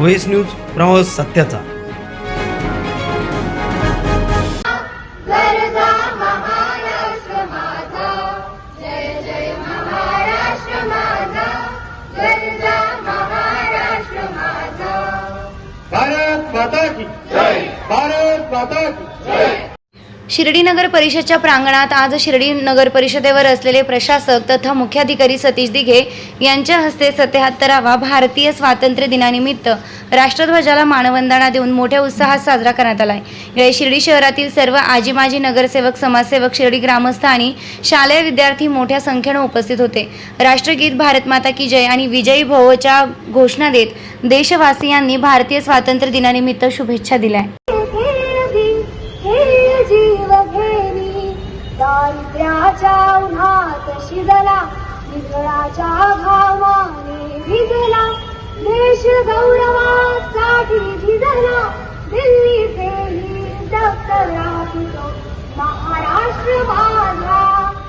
Voice news प्रवास सत्याचा. गरजा महाराष्ट्र माझा. जय जय महाराष्ट्र माझा. गरजा महाराष्ट्र माझा. भारत माता की जय. भारत माता की जय. शिर्डी नगर परिषदच्या प्रांगणात आज शिर्डी नगर परिषदेवर असलेले प्रशासक तथा मुख्याधिकारी सतीश दिघे यांच्या हस्ते सत्याहत्तरावा भारतीय स्वातंत्र्य दिनानिमित्त राष्ट्रध्वजाला मानवंदना देऊन मोठ्या उत्साहात साजरा करण्यात आला यावेळी शिर्डी शहरातील सर्व आजी माजी नगरसेवक समाजसेवक शिर्डी ग्रामस्थ आणि शालेय विद्यार्थी मोठ्या संख्येनं उपस्थित होते. राष्ट्रगीत भारत माता की जय आणि विजयी भोवच्या घोषणा देत देशवासियांनी भारतीय स्वातंत्र्य दिनानिमित्त शुभेच्छा दिल्या. दारिद्र्याच्या उन्हात शिजला निधळाच्या घामाने भिजला. देश गौरवासाठी भिजला दिल्ली